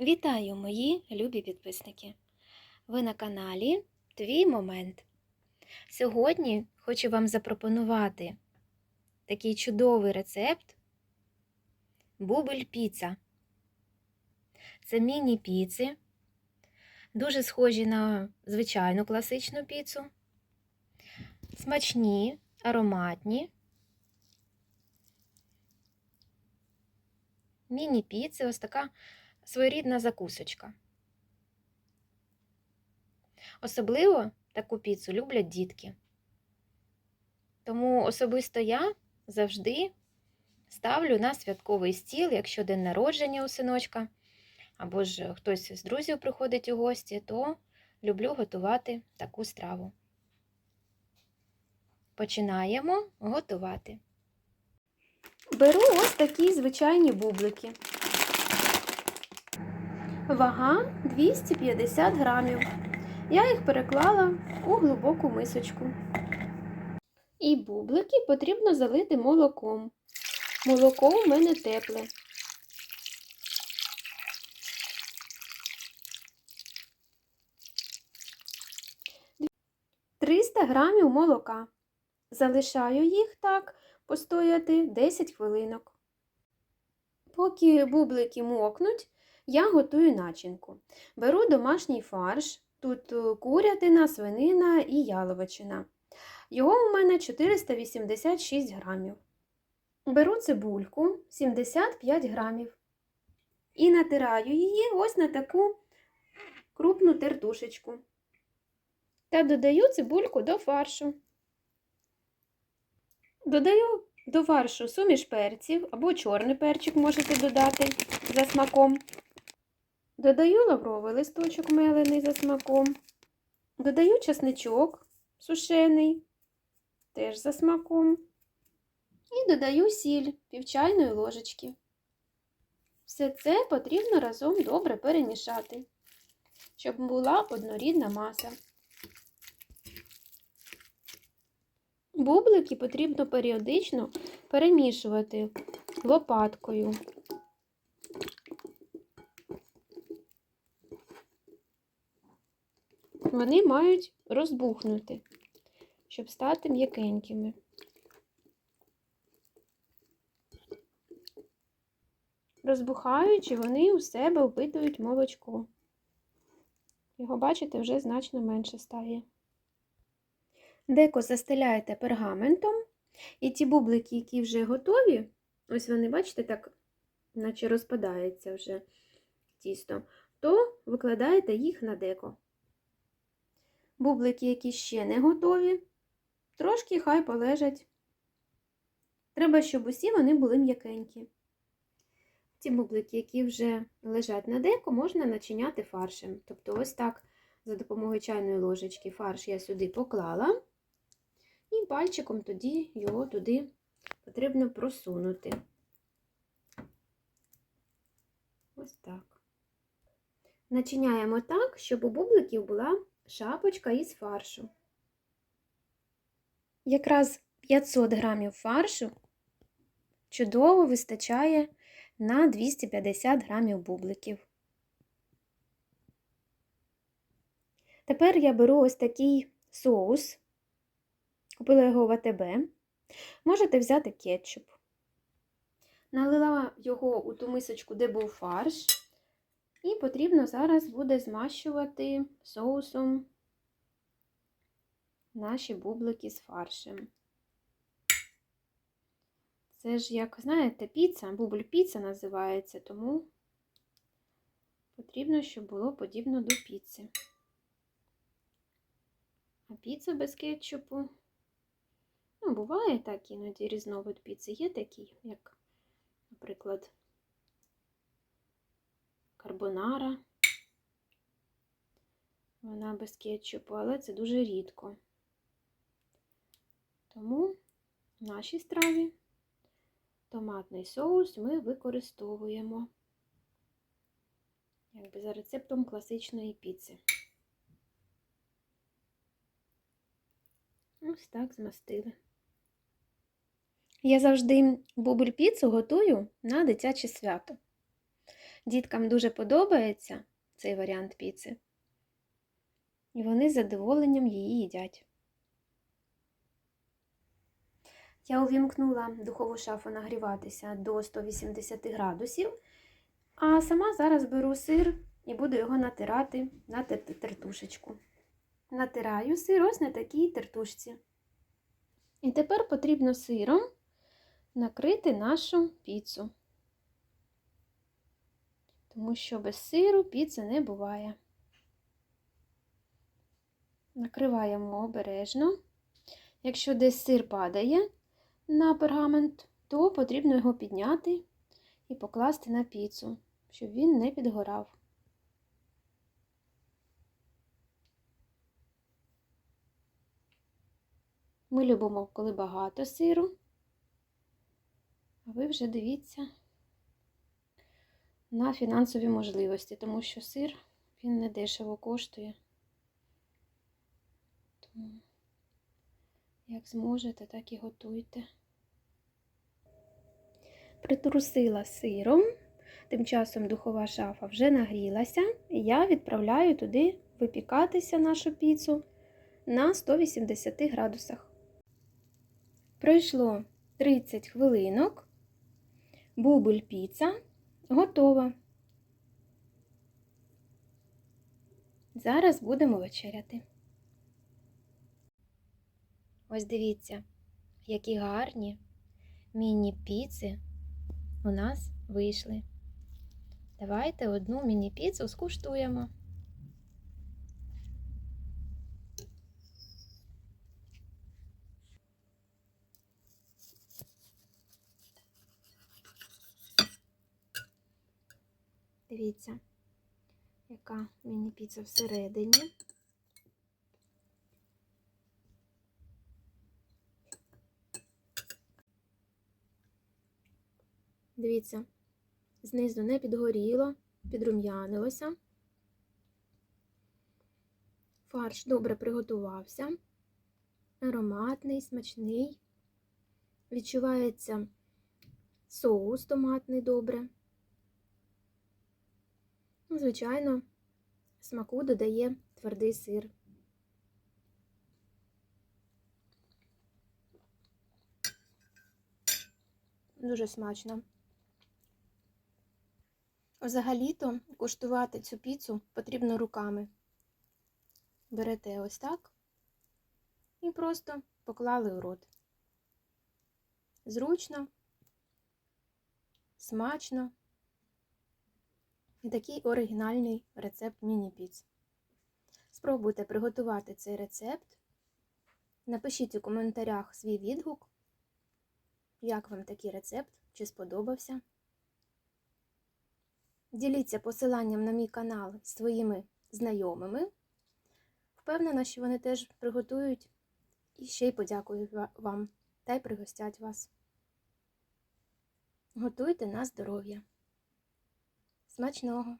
Вітаю, мої любі підписники! Ви на каналі Твій Момент. Сьогодні хочу вам запропонувати такий чудовий рецепт бубель піца. Це міні-піци, дуже схожі на звичайну класичну піцу, смачні, ароматні. Міні-піци, ось така своєрідна закусочка. Особливо таку піцу люблять дітки. Тому особисто я завжди ставлю на святковий стіл, якщо день народження у синочка, або ж хтось з друзів приходить у гості, то люблю готувати таку страву. Починаємо готувати. Беру ось такі звичайні бублики. Вага 250 грамів. Я їх переклала у глибоку мисочку. І бублики потрібно залити молоком. Молоко у мене тепле. «300 грамів молока. Залишаю їх так постояти 10 хвилинок. Поки бублики мокнуть, я готую начинку. Беру домашній фарш, тут е, курятина, свинина і яловичина. Його у мене 486 грамів. Беру цибульку 75 грамів. І натираю її ось на таку крупну тертушечку. Та додаю цибульку до фаршу. Додаю до фаршу суміш перців або чорний перчик можете додати за смаком. Додаю лавровий листочок мелений за смаком. Додаю чесничок сушений, теж за смаком. І додаю сіль півчайної ложечки. Все це потрібно разом добре перемішати, щоб була однорідна маса. Бублики потрібно періодично перемішувати лопаткою. Вони мають розбухнути, щоб стати м'якенькими. Розбухаючи, вони у себе впитують молочко. Його, бачите, вже значно менше стає. Деко застеляєте пергаментом, і ті бублики, які вже готові, ось вони, бачите, так, наче розпадається вже тісто, то викладаєте їх на деко. Бублики, які ще не готові, трошки хай полежать. Треба, щоб усі вони були м'якенькі. Ці бублики, які вже лежать на деко, можна начиняти фаршем. Тобто, ось так, за допомогою чайної ложечки, фарш я сюди поклала, і пальчиком тоді його туди потрібно просунути. Ось так. Начиняємо так, щоб у бубликів була шапочка із фаршу. Якраз 500 грамів фаршу чудово вистачає на 250 грамів бубликів. Тепер я беру ось такий соус, купила його в АТБ. Можете взяти кетчуп. Налила його у ту мисочку, де був фарш, і потрібно зараз буде змащувати соусом наші бублики з фаршем. Це ж, як знаєте, піца, бубль піца називається, тому потрібно, щоб було подібно до піци. А піца без кетчупу, ну, буває так іноді різновид піци. Є такі, як, наприклад, карбонара. Вона без кетчупу, але це дуже рідко. Тому в нашій страві томатний соус ми використовуємо якби за рецептом класичної піци. Ось так змастили. Я завжди бубль піцу готую на дитяче свято. Діткам дуже подобається цей варіант піци. І вони з задоволенням її їдять. Я увімкнула духову шафу нагріватися до 180 градусів, а сама зараз беру сир і буду його натирати на тертушечку. Натираю сир ось на такій тертушці. І тепер потрібно сиром накрити нашу піцу. Тому що без сиру піци не буває. Накриваємо обережно. Якщо десь сир падає на пергамент, то потрібно його підняти і покласти на піцу, щоб він не підгорав. Ми любимо, коли багато сиру. А ви вже дивіться на фінансові можливості, тому що сир він не дешево коштує. Тому, як зможете, так і готуйте. Притрусила сиром, тим часом духова шафа вже нагрілася, і я відправляю туди випікатися нашу піцу на 180 градусах. Пройшло 30 хвилинок. Бубль піца готова. Зараз будемо вечеряти. Ось дивіться, які гарні міні-піци у нас вийшли. Давайте одну міні-піцу скуштуємо. Дивіться, яка міні-піца всередині. Дивіться, знизу не підгоріло, підрум'янилося. Фарш добре приготувався, ароматний, смачний. Відчувається соус томатний добре. Ну, Звичайно, смаку додає твердий сир. Дуже смачно. Взагалі-то куштувати цю піцу потрібно руками. Берете ось так і просто поклали у рот. Зручно, смачно. І такий оригінальний рецепт міні-піц. Спробуйте приготувати цей рецепт. Напишіть у коментарях свій відгук, як вам такий рецепт, чи сподобався. Діліться посиланням на мій канал з своїми знайомими. Впевнена, що вони теж приготують і ще й подякують вам та й пригостять вас. Готуйте на здоров'я. Смачного!